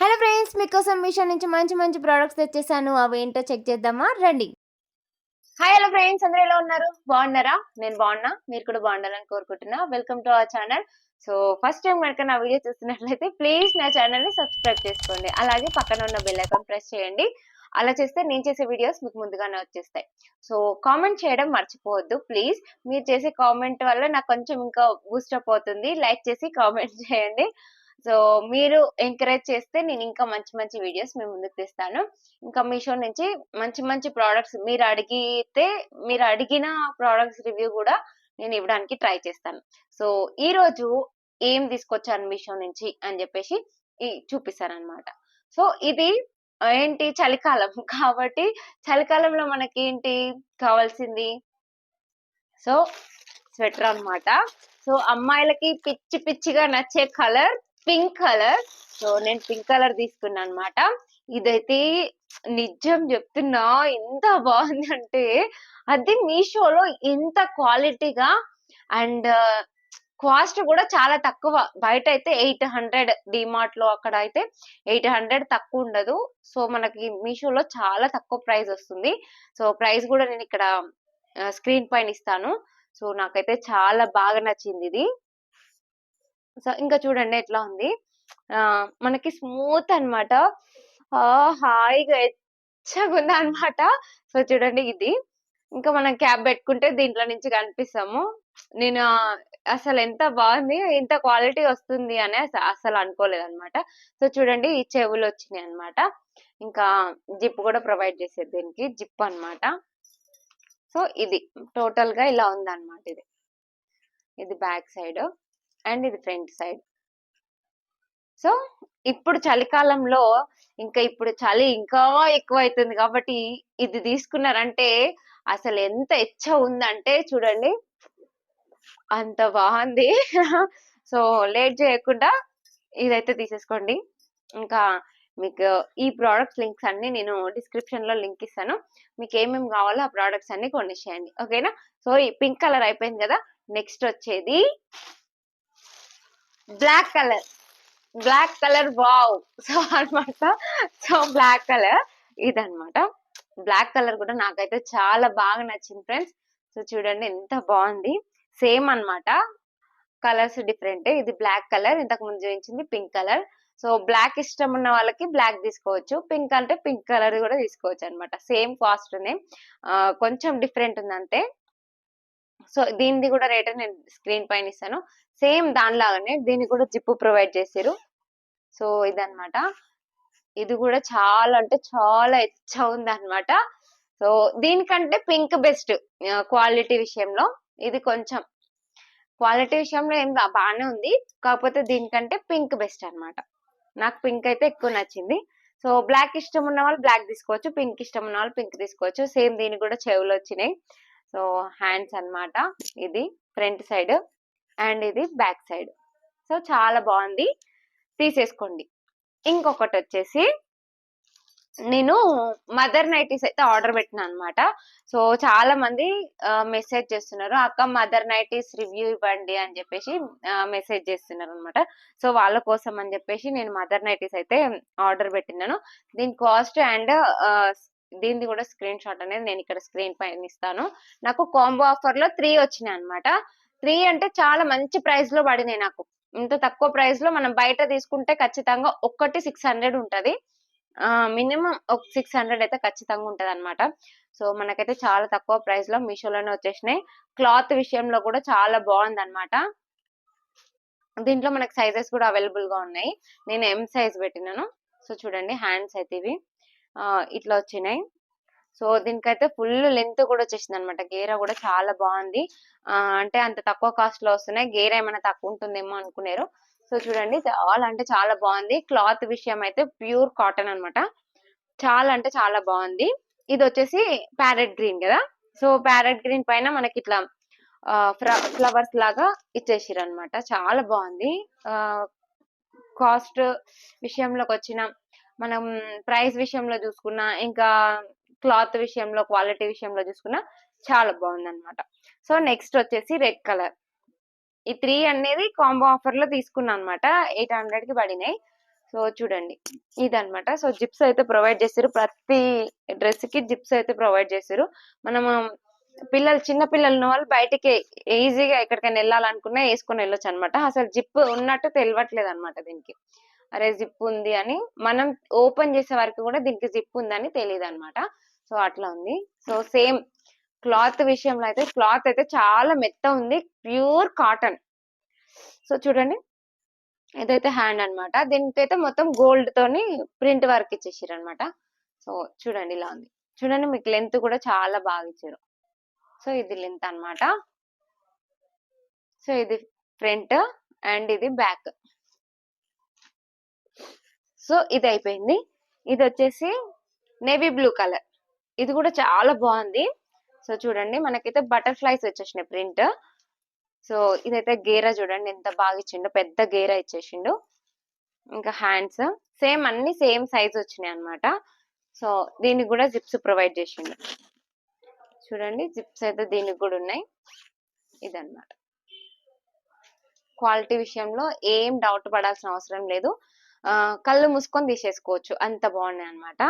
Hello friends మీకోసం మీషో నుంచి మంచి మంచి ప్రోడక్ట్స్ తెచ్చేసాను. అవి ఏంటో చెక్ చేద్దామా? రండి. హాయ్ హలో ఫ్రెండ్స్ అందరూ ఎలా ఉన్నారు? బాగున్నారా? నేను బాగున్నా మీరు కూడా బాగుండాలని కోరుకుంటున్నా. Welcome to our channel so first time కనుక నా వీడియో చూస్తున్నట్లయితే ప్లీజ్ నా ఛానల్ని సబ్స్క్రైబ్ చేసుకోండి. అలాగే పక్కన ఉన్న బెల్ ఐకాన్ ప్రెస్ చేయండి. అలా చేస్తే నేను చేసే వీడియోస్ మీకు ముందుగానే వచ్చేస్తాయి. సో కామెంట్ చేయడం మర్చిపోవద్దు ప్లీజ్ మీరు చేసే కామెంట్ వల్ల నాకు కొంచెం ఇంకా బూస్టప్ అవుతుంది. లైక్ చేసి కామెంట్ చేయండి. సో మీరు ఎంకరేజ్ చేస్తే నేను ఇంకా మంచి మంచి వీడియోస్ మేము ముందుకు తెస్తాను. ఇంకా మీషో నుంచి మంచి మంచి ప్రోడక్ట్స్ మీరు అడిగితే మీరు అడిగిన ప్రోడక్ట్స్ రివ్యూ కూడా నేను ఇవ్వడానికి ట్రై చేస్తాను. సో ఈ రోజు ఏం తీసుకొచ్చాను మీషో నుంచి అని చెప్పేసి ఈ- చూపిస్తాను అనమాట సో ఇది ఏంటి చలికాలం? కాబట్టి చలికాలంలో మనకి ఏంటి కావాల్సింది? సో స్వెటర్ అన్నమాట. సో అమ్మాయిలకి పిచ్చి పిచ్చిగా నచ్చే కలర్ పింక్ కలర్. సో నేను పింక్ కలర్ తీసుకున్నాను అనమాట ఇదైతే నిజం చెప్తున్నా ఎంత బాగుంది అంటే అది మీషోలో ఎంత క్వాలిటీగా అండ్ కాస్ట్ కూడా చాలా తక్కువ. బయట అయితే ఎయిట్ హండ్రెడ్ డిమార్ట్లో అక్కడ అయితే ఎయిట్ హండ్రెడ్ తక్కువ ఉండదు. సో మనకి మీషోలో చాలా తక్కువ ప్రైస్ వస్తుంది. సో ప్రైస్ కూడా నేను ఇక్కడ స్క్రీన్ పైన ఇస్తాను. సో నాకైతే చాలా బాగా నచ్చింది ఇది. ఇంకా చూడండి ఎట్లా ఉంది. మనకి స్మూత్ అన్నమాట. హాయిగా ఎచ్చగా అనమాట సో చూడండి ఇది. ఇంకా మనం క్యాబ్ పెట్టుకుంటే దీంట్లో నుంచి కనిపిస్తాము. నేను అసలు ఎంత బాగుంది ఇంత క్వాలిటీ వస్తుంది అని అసలు అనుకోలేదు అనమాట సో చూడండి ఈ చెవులు వచ్చినాయి అన్నమాట. ఇంకా జిప్ కూడా ప్రొవైడ్ చేసేది దీనికి. జిప్ అనమాట సో ఇది. టోటల్గా ఇలా ఉంది అనమాట ఇది. ఇది బ్యాక్ సైడ్. అండ్ ఇది ఫ్రంట్ సైడ్. సో ఇప్పుడు చలికాలంలో ఇంకా ఇప్పుడు చలి ఇంకా ఎక్కువ అవుతుంది కాబట్టి ఇది తీసుకున్నారంటే అసలు ఎంత ఎచ్చ ఉందంటే చూడండి. అంత బాగుంది. సో లేట్ చేయకుండా ఇదైతే తీసేసుకోండి. ఇంకా మీకు ఈ ప్రోడక్ట్స్ లింక్స్ అన్ని నేను డిస్క్రిప్షన్లో లింక్ ఇస్తాను. మీకు ఏమేమి కావాలో ఆ ప్రోడక్ట్స్ అన్ని కొనేసేయండి. ఓకేనా? సో ఈ పింక్ కలర్ అయిపోయింది కదా నెక్స్ట్ వచ్చేది black colour black colour wow so అన్నమాట సో బ్లాక్ కలర్ ఇదనమాట. బ్లాక్ కలర్ కూడా నాకైతే చాలా బాగా నచ్చింది ఫ్రెండ్స్ సో చూడండి ఎంత బాగుంది. సేమ్ అన్నమాట కలర్స్ డిఫరెంట్ ఇది బ్లాక్ కలర్ ఇంతకు ముందు చూపించింది పింక్ కలర్ సో బ్లాక్ ఇష్టం ఉన్న వాళ్ళకి బ్లాక్ తీసుకోవచ్చు. పింక్ అంటే పింక్ కలర్ కూడా తీసుకోవచ్చు అన్నమాట సేమ్ కాస్ట్ నేమ్ కొంచెం డిఫరెంట్ ఉందంటే. సో దీనిది కూడా రేట్ నేను స్క్రీన్ పైన ఇస్తాను. సేమ్ దానిలాగానే దీన్ని కూడా జిప్పు ప్రొవైడ్ చేసారు సో ఇదన్నమాట. ఇది కూడా చాలా అంటే చాలా ఎచ్చ ఉంది అనమాట సో దీనికంటే పింక్ బెస్ట్ క్వాలిటీ విషయంలో. ఇది కొంచెం క్వాలిటీ విషయంలో ఏం బాగానే ఉంది. కాకపోతే దీనికంటే పింక్ బెస్ట్ అన్నమాట. నాకు పింక్ అయితే ఎక్కువ నచ్చింది. సో బ్లాక్ ఇష్టం ఉన్న వాళ్ళు బ్లాక్ తీసుకోవచ్చు పింక్ ఇష్టం ఉన్న వాళ్ళు పింక్ తీసుకోవచ్చు. సేమ్ దీనికి కూడా చెవులు వచ్చినాయి సో హ్యాండ్స్ అన్నమాట. ఇది ఫ్రంట్ సైడ్ అండ్ ఇది బ్యాక్ సైడ్. సో చాలా బాగుంది. తీసేసుకోండి. ఇంకొకటి వచ్చేసి నేను మదర్ నైటీస్ అయితే ఆర్డర్ పెట్టిన అనమాట సో చాలా మంది మెసేజ్ చేస్తున్నారు అక్క మదర్ నైటీస్ రివ్యూ ఇవ్వండి అని చెప్పేసి మెసేజ్ చేస్తున్నారు అనమాట సో వాళ్ళ కోసం అని చెప్పేసి నేను మదర్ నైటీస్ అయితే ఆర్డర్ పెట్టినాను దీని కాస్ట్ అండ్ దీన్ని కూడా స్క్రీన్ షాట్ అనేది నేను ఇక్కడ స్క్రీన్ పైన ఇస్తాను. నాకు కాంబో ఆఫర్లో త్రీ వచ్చినాయి అనమాట త్రీ అంటే చాలా మంచి ప్రైస్లో పడినాయి నాకు. ఇంత తక్కువ ప్రైస్లో మనం బయట తీసుకుంటే ఖచ్చితంగా ఒక్కటి సిక్స్ హండ్రెడ్ ఉంటది. మినిమం ఒక సిక్స్ హండ్రెడ్ అయితే ఖచ్చితంగా ఉంటది అనమాట సో మనకైతే చాలా తక్కువ ప్రైస్లో మీషోలోనే వచ్చేసినాయి. క్లాత్ విషయంలో కూడా చాలా బాగుంది అనమాట దీంట్లో మనకి సైజెస్ కూడా అవైలబుల్గా ఉన్నాయి. నేను ఎం సైజ్ పెట్టినాను. సో చూడండి హ్యాండ్స్ అయితే ఇవి. ఇట్లా వచ్చినాయి. సో దీనికైతే ఫుల్ లెంత్ కూడా వచ్చేసింది అనమాట గేర కూడా చాలా బాగుంది. ఆ, అంటే అంత తక్కువ కాస్ట్లో వస్తున్నాయి. గేర ఏమైనా తక్కువ ఉంటుందేమో అనుకున్నారు సో చూడండి చాలా అంటే చాలా బాగుంది. క్లాత్ విషయం అయితే ప్యూర్ కాటన్ అన్నమాట. చాలా అంటే చాలా బాగుంది. ఇది వచ్చేసి ప్యారెట్ గ్రీన్ కదా? సో ప్యారెట్ గ్రీన్ పైన మనకి ఇట్లా ఫ్లవర్స్ లాగా ఇచ్చేసిరు అనమాట చాలా బాగుంది. కాస్ట్ విషయంలోకి వచ్చిన మనం ప్రైస్ విషయంలో చూసుకున్నా ఇంకా క్లాత్ విషయంలో క్వాలిటీ విషయంలో చూసుకున్నా చాలా బాగుంది అనమాట సో నెక్స్ట్ వచ్చేసి రెడ్ కలర్. ఈ త్రీ అనేది కాంబో ఆఫర్లో తీసుకున్నా అనమాట ఎయిట్ హండ్రెడ్కి పడినాయి. సో చూడండి. ఇదనమాట సో జిప్స్ అయితే ప్రొవైడ్ చేశారు. ప్రతి డ్రెస్కి జిప్స్ అయితే ప్రొవైడ్ చేశారు. మనము పిల్లలు చిన్న పిల్లలు ఉన్న వాళ్ళు బయటికి ఈజీగా ఎక్కడికైనా వెళ్ళాలనుకున్నా వేసుకొని వెళ్ళొచ్చు అనమాట అసలు జిప్ ఉన్నట్టు తెలియట్లేదు అనమాట దీనికి. అరే జిప్ ఉంది అని మనం ఓపెన్ చేసే వరకు కూడా దీనికి జిప్ ఉందని తెలియదు అనమాట సో అట్లా ఉంది. సో సేమ్ క్లాత్ విషయంలో అయితే క్లాత్ అయితే చాలా మెత్త ఉంది. Pure cotton. సో చూడండి. ఇదైతే హ్యాండ్ అన్నమాట. దీనికైతే మొత్తం గోల్డ్ తోని ప్రింట్ వర్క్ ఇచ్చేసారు అనమాట సో చూడండి ఇలా ఉంది. చూడండి మీకు లెంత్ కూడా చాలా బాగా ఇచ్చారు. సో ఇది లెంత్ అన్నమాట. సో ఇది ఫ్రంట్ అండ్ ఇది బ్యాక్. సో ఇది అయిపోయింది ఇది వచ్చేసి నేవీ బ్లూ కలర్. ఇది కూడా చాలా బాగుంది. సో చూడండి మనకైతే బటర్ఫ్లైస్ వచ్చేసినాయి ప్రింట్. సో ఇదైతే గేరా చూడండి ఎంత బాగా ఇచ్చిండు పెద్ద గేరా ఇచ్చేసిండు. ఇంకా హ్యాండ్స్. సేమ్ అన్ని సేమ్ సైజ్ వచ్చినాయి అనమాట సో దీనికి కూడా జిప్స్ ప్రొవైడ్ చేసిండు. చూడండి జిప్స్ అయితే దీనికి కూడా ఉన్నాయి. ఇదన్నమాట. క్వాలిటీ విషయంలో ఏం డౌట్ పడాల్సిన అవసరం లేదు. కళ్ళు మూసుకొని తీసేసుకోవచ్చు. అంత బాగున్నాయి అన్నమాట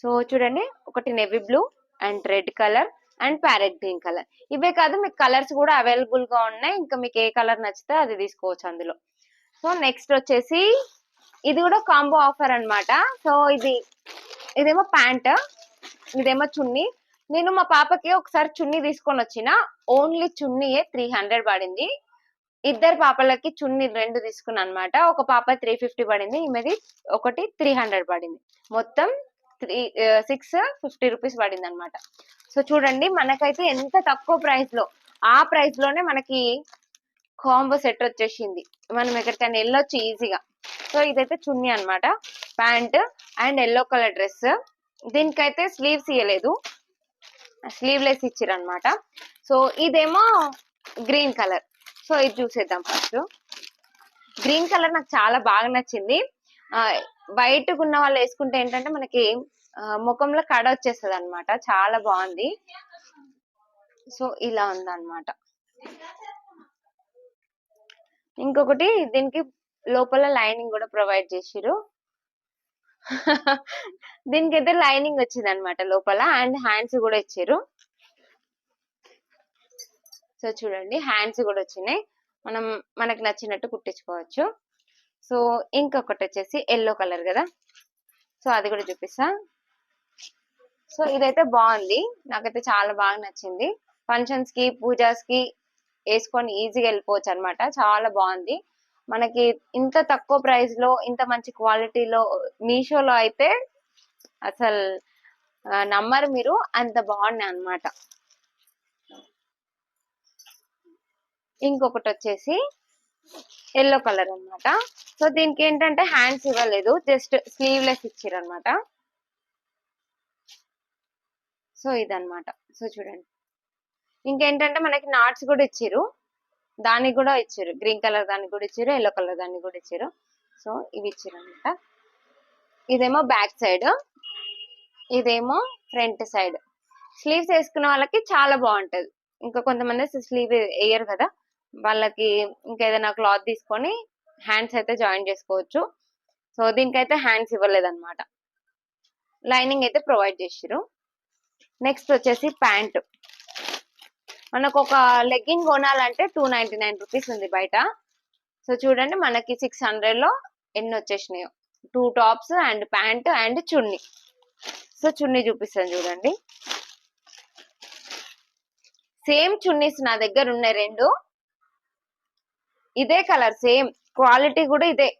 సో చూడండి ఒకటి navy blue and red colour and parrot green colour ఇవే కాదు మీకు కలర్స్ కూడా అవైలబుల్గా ఉన్నాయి. ఇంకా మీకు ఏ కలర్ నచ్చితే అది తీసుకోవచ్చు అందులో. సో నెక్స్ట్ వచ్చేసి ఇది కూడా కాంబో ఆఫర్ అనమాట సో ఇది ఇదేమో ప్యాంట్ ఇదేమో చున్నీ. నేను మా పాపకి ఒకసారి చున్నీ తీసుకొని వచ్చిన. ఓన్లీ చున్నీయే త్రీ హండ్రెడ్ పడింది. ఇద్దరు పాపలకి చున్నీ రెండు తీసుకున్నా అనమాట ఒక పాప త్రీ ఫిఫ్టీ పడింది ఈమెది ఒకటి త్రీ హండ్రెడ్ పడింది. మొత్తం త్రీ సిక్స్ ఫిఫ్టీ రూపీస్ పడింది అనమాట సో చూడండి మనకైతే ఎంత తక్కువ ప్రైస్లో ఆ ప్రైస్లోనే మనకి కాంబో సెట్ వచ్చేసింది. మనం ఎక్కడికైనా వెళ్ళొచ్చు ఈజీగా సో ఇదైతే చున్నీ అన్నమాట pant and yellow colour dress దీనికైతే స్లీవ్స్ ఇవ్వలేదు స్లీవ్లెస్ ఇచ్చారు అనమాట సో ఇదేమో గ్రీన్ కలర్ సో ఇది చూసేద్దాం ఫస్ట్. గ్రీన్ కలర్ నాకు చాలా బాగా నచ్చింది. వైట్ ఉన్న వాళ్ళు వేసుకుంటే ఏంటంటే మనకి ముఖంలో కడ వచ్చేస్తుంది అనమాట చాలా బాగుంది. సో ఇలా ఉంది ఇంకొకటి దీనికి లోపల లైనింగ్ కూడా ప్రొవైడ్ చేసిరు దీనికి అయితే లైనింగ్ వచ్చింది అనమాట లోపల అండ్ హ్యాండ్స్ కూడా ఇచ్చారు సో చూడండి హ్యాండ్స్ కూడా వచ్చినాయి. మనం మనకు నచ్చినట్టు కుట్టించుకోవచ్చు. సో ఇంకొకటి వచ్చేసి ఎల్లో కలర్ కదా. సో అది కూడా చూపిస్తా. సో ఇదైతే బాగుంది. నాకైతే చాలా బాగా నచ్చింది. ఫంక్షన్స్కి పూజాస్కి వేసుకొని ఈజీగా వెళ్ళిపోవచ్చు అనమాట చాలా బాగుంది. మనకి ఇంత తక్కువ ప్రైస్లో ఇంత మంచి క్వాలిటీలో మీషోలో అయితే అసలు నమ్మరు మీరు. అంత బాగున్నాయి అన్నమాట. ఇంకొకటి వచ్చేసి ఎల్లో కలర్ అన్నమాట. సో దీనికి ఏంటంటే హ్యాండ్స్ ఇవ్వలేదు జస్ట్ స్లీవ్లెస్ ఇచ్చారు అనమాట సో ఇదనమాట సో చూడండి. ఇంకేంటంటే మనకి నాట్స్ కూడా ఇచ్చారు. దానికి కూడా ఇచ్చారు. గ్రీన్ కలర్ దానికి కూడా ఇచ్చారు ఎల్లో కలర్ దానికి కూడా ఇచ్చారు. సో ఇవి ఇచ్చారు అనమాట ఇదేమో బ్యాక్ సైడ్ ఇదేమో ఫ్రంట్ సైడ్ స్లీవ్స్ వేసుకున్న వాళ్ళకి చాలా బాగుంటుంది. ఇంకా కొంతమంది స్లీవ్ వేయరు కదా. వాళ్ళకి ఇంకేదైనా క్లాత్ తీసుకొని హ్యాండ్స్ అయితే జాయిన్ చేసుకోవచ్చు. సో దీనికైతే హ్యాండ్స్ ఇవ్వలేదన్నమాట. లైనింగ్ అయితే ప్రొవైడ్ చేసిరు నెక్స్ట్ వచ్చేసి ప్యాంట్. మనకు ఒక లెగ్గింగ్ కొనాలంటే టూ నైన్టీ నైన్ రూపీస్ ఉంది బయట. సో చూడండి మనకి సిక్స్ హండ్రెడ్లో ఎన్ని వచ్చేసినాయో. Two tops and pant and chunni. So చున్నీ చూపిస్తాను చూడండి. సేమ్ చున్నీస్ నా దగ్గర ఉన్నాయి రెండు. ఇదే కలర్ సేమ్. క్వాలిటీ కూడా ఇదే.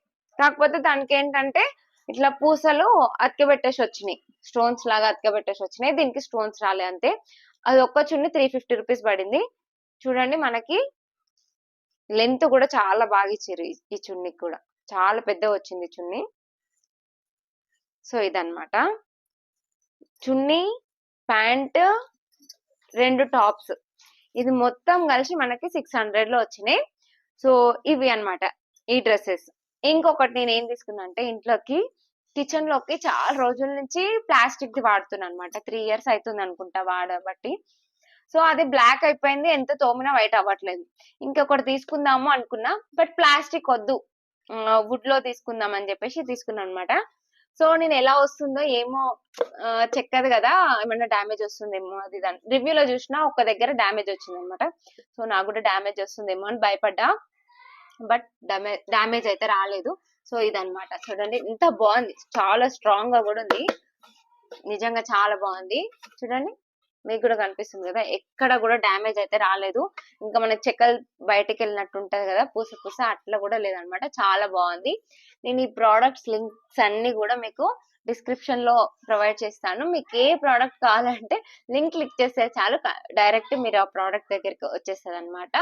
కాకపోతే దానికి ఏంటంటే ఇట్లా పూసలు అతికబెట్టేసి వచ్చినాయి. స్టోన్స్ లాగా అతికబెట్టేసి వచ్చినాయి. దీనికి స్టోన్స్ రాలే అంతే. అది ఒక్క చున్ని త్రీ ఫిఫ్టీ రూపీస్ పడింది. చూడండి మనకి లెంత్ కూడా చాలా బాగా ఇచ్చారు ఈ- ఈ చున్నీకి కూడా. చాలా పెద్ద వచ్చింది చున్నీ. సో ఇదన్నమాట. చున్నీ ప్యాంట్ రెండు టాప్స్. ఇది మొత్తం కలిసి మనకి సిక్స్ హండ్రెడ్లో వచ్చినాయి. సో ఇవి అన్నమాట ఈ డ్రెస్సెస్. ఇంకొకటి నేను ఏం తీసుకున్నా అంటే ఇంట్లోకి కిచెన్లోకి చాలా రోజుల నుంచి ప్లాస్టిక్ ది వాడుతున్నాను అనమాట త్రీ ఇయర్స్ అవుతుంది అనుకుంటా వాడబట్టి. సో అది బ్లాక్ అయిపోయింది ఎంత తోమినా వైట్ అవ్వట్లేదు. ఇంకొకటి తీసుకుందాము అనుకున్నా బట్ ప్లాస్టిక్ వద్దు. వుడ్లో తీసుకుందాం అని చెప్పేసి తీసుకున్నాను అనమాట సో నేను ఎలా వస్తుందో ఏమో చెక్కదు కదా ఏమన్నా డ్యామేజ్ వస్తుందేమో అది దాని రివ్యూలో చూసినా ఒక దగ్గర డ్యామేజ్ వచ్చింది అనమాట సో నాకు కూడా డ్యామేజ్ వస్తుందేమో అని భయపడ్డా. బట్ డ్యామేజ్ డ్యామేజ్ అయితే రాలేదు. సో ఇదనమాట. చూడండి ఇంత బాగుంది. చాలా స్ట్రాంగ్గా కూడా ఉంది. నిజంగా చాలా బాగుంది. చూడండి. మీకు కూడా కనిపిస్తుంది కదా. ఎక్కడ కూడా డ్యామేజ్ అయితే రాలేదు. ఇంకా మన చెక్కలు బయటకు వెళ్ళినట్టు ఉంటుంది కదా. పూస పూస అట్లా కూడా లేదనమాట. చాలా బాగుంది. నేను ఈ ప్రోడక్ట్స్ లింక్స్ అన్ని కూడా మీకు డిస్క్రిప్షన్లో ప్రొవైడ్ చేస్తాను. మీకు ఏ ప్రోడక్ట్ కావాలంటే లింక్ క్లిక్ చేస్తే చాలు. డైరెక్ట్ మీరు ఆ ప్రోడక్ట్ దగ్గరికి వచ్చేస్తుంది అనమాట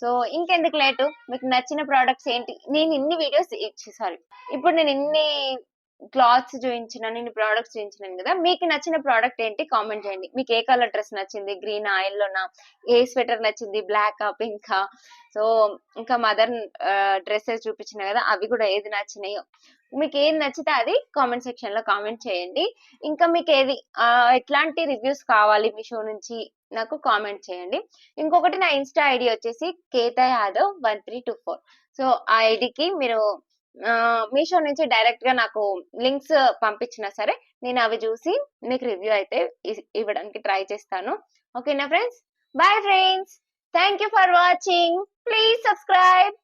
సో ఇంకెందుకు లేటు మీకు నచ్చిన ప్రోడక్ట్స్ ఏంటి? నేను ఇన్ని వీడియోస్ సారీ ఇప్పుడు నేను ఇన్ని క్లాత్స్ చూపించిన నేను ప్రోడక్ట్స్ చూపించినాను కదా మీకు నచ్చిన ప్రోడక్ట్ ఏంటి? కామెంట్ చేయండి. మీకు ఏ కలర్ డ్రెస్ నచ్చింది? గ్రీన్ ఆయిల్లోనా ఏ స్వెటర్ నచ్చింది? Black pink? సో ఇంకా మదర్ డ్రెస్సెస్ చూపించిన కదా అవి కూడా ఏది నచ్చినాయో. మీకు ఏది నచ్చితే అది కామెంట్ సెక్షన్లో కామెంట్ చేయండి. ఇంకా మీకు ఏది ఎట్లాంటి రివ్యూస్ కావాలి మీ షో నుంచి నాకు కామెంట్ చేయండి. ఇంకొకటి నా ఇన్స్టా ఐడి వచ్చేసి Keta Yadav one three two four. So ఆ ఐడికి మీరు మీషో నుంచి డైరెక్ట్గా నాకు లింక్స్ పంపించినా సరే నేను అవి చూసి మీకు రివ్యూ అయితే ఇవ్వడానికి ట్రై చేస్తాను. ఓకేనా friends? Bye friends! Thank you for watching! Please subscribe!